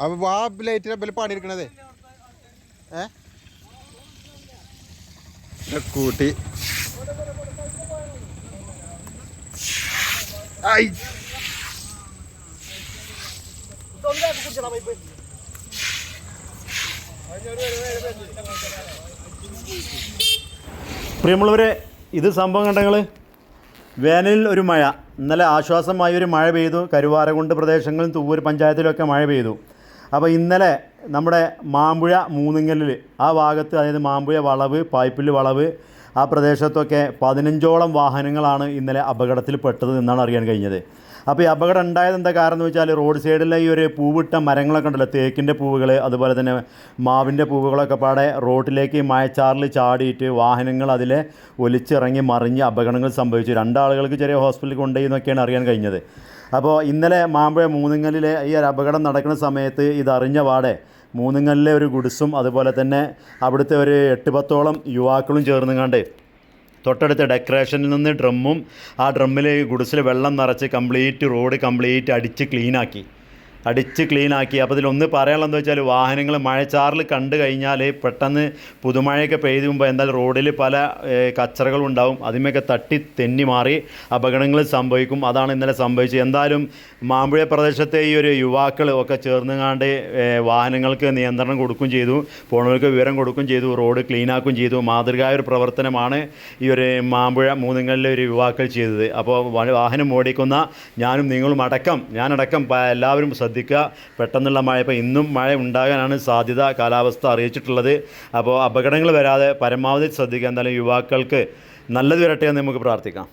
അപ്പൊ ആ ലൈറ്റിനെ ബൽ പണിയെടുക്കണതേ ഏ? ഇത് കൂട്ടി. ഐ. പ്രിയമുള്ളവരെ ഇത് സംഭവം കണ്ടങ്ങൾ വേനലിൽ ഒരു മഴ. ഇന്നലെ ആശ്വാസമായ ഒരു മഴ പെയ്തു. കരുവാരകുണ്ട് പ്രദേശങ്ങളിൽ തൂവൂർ പഞ്ചായത്തിലൊക്കെ മഴ പെയ്തു. അപ്പോൾ ഇന്നലെ നമ്മുടെ മാമ്പുഴ മൂന്നിങ്ങലിൽ ആ ഭാഗത്ത് അതായത് മാമ്പുഴ വളവ് പായ്പിൽ വളവ് ആ പ്രദേശത്തൊക്കെ പതിനഞ്ചോളം വാഹനങ്ങളാണ് ഇന്നലെ അപകടത്തിൽ പെട്ടത് എന്നാണ് അറിയാൻ കഴിഞ്ഞത്. അപ്പോൾ ഈ അപകടം ഉണ്ടായത് എന്താ കാരണം എന്ന് വെച്ചാൽ റോഡ് സൈഡിലെ ഈ ഒരു പൂവിട്ട മരങ്ങളൊക്കെ ഉണ്ടല്ലോ തേക്കിന്റെ പൂവുകൾ അതുപോലെ തന്നെ മാവിന്റെ പൂവുകളൊക്കെ പാടെ റോഡിലേക്ക് മഴച്ചാറിൽ ചാടിയിട്ട് വാഹനങ്ങൾ അതിലെ ഒലിച്ചിറങ്ങി മറിഞ്ഞ് അപകടങ്ങൾ സംഭവിച്ചു. രണ്ടാളുകൾക്ക് ചെറിയ ഹോസ്പിറ്റലിൽ കൊണ്ടുപോയി എന്നൊക്കെയാണ് അറിയാൻ കഴിഞ്ഞത്. അപ്പോൾ ഇന്നലെ മാമ്പഴ മൂന്നിങ്ങലിലെ ഈ ഒരു അപകടം നടക്കുന്ന സമയത്ത് ഇതറിഞ്ഞ പാടെ മൂന്നിങ്ങലിലെ ഒരു ഗുഡ്സും അതുപോലെ തന്നെ അവിടുത്തെ ഒരു എട്ട് പത്തോളം യുവാക്കളും ചേർന്ന് കണ്ട് തൊട്ടടുത്ത ഡെക്കറേഷനിൽ നിന്ന് ഡ്രമ്മും ആ ഡ്രമ്മിൽ ഗുഡ്സിൽ വെള്ളം നിറച്ച് കംപ്ലീറ്റ് റോഡ് കംപ്ലീറ്റ് അടിച്ച് ക്ലീനാക്കി. അടിച്ച് ക്ലീനാക്കി അപ്പോൾ ഇതിലൊന്ന് പറയാനുള്ളതെന്ന് വെച്ചാൽ വാഹനങ്ങൾ മഴച്ചാറിൽ കണ്ടു കഴിഞ്ഞാൽ പെട്ടെന്ന് പുതുമഴയൊക്കെ പെയ്തുമ്പോൾ എന്തായാലും റോഡിൽ പല കച്ചറകളുണ്ടാവും അതിമൊക്കെ തട്ടി തെന്നി മാറി അപകടങ്ങൾ സംഭവിക്കും. അതാണ് ഇന്നലെ സംഭവിച്ചത്. എന്തായാലും മാമ്പുഴ പ്രദേശത്തെ ഈ ഒരു യുവാക്കൾ ഒക്കെ ചേർന്നുകാണ്ട് വാഹനങ്ങൾക്ക് നിയന്ത്രണം കൊടുക്കുകയും ചെയ്തു. പോണവർക്ക് വിവരം കൊടുക്കുകയും ചെയ്തു. റോഡ് ക്ലീനാക്കുകയും ചെയ്തു. മാതൃകായ ഒരു പ്രവർത്തനമാണ് ഈ ഒരു മാമ്പുഴ മൂന്നിങ്ങളിലെ ഒരു യുവാക്കൾ ചെയ്തത്. അപ്പോൾ വാഹനം ഓടിക്കുന്ന ഞാനും നിങ്ങളും അടക്കം ഞാനടക്കം എല്ലാവരും എല്ലാവരും ശ്രദ്ധിക്കുക. പെട്ടെന്നുള്ള മഴ ഇപ്പോൾ ഇന്നും മഴ ഉണ്ടാകാനാണ് സാധ്യത കാലാവസ്ഥ അറിയിച്ചിട്ടുള്ളത്. അപ്പോൾ അപകടങ്ങൾ വരാതെ പരമാവധി ശ്രദ്ധിക്കുക. എന്തായാലും യുവാക്കൾക്ക് നല്ലത് വരട്ടെ എന്ന് നമുക്ക് പ്രാർത്ഥിക്കാം.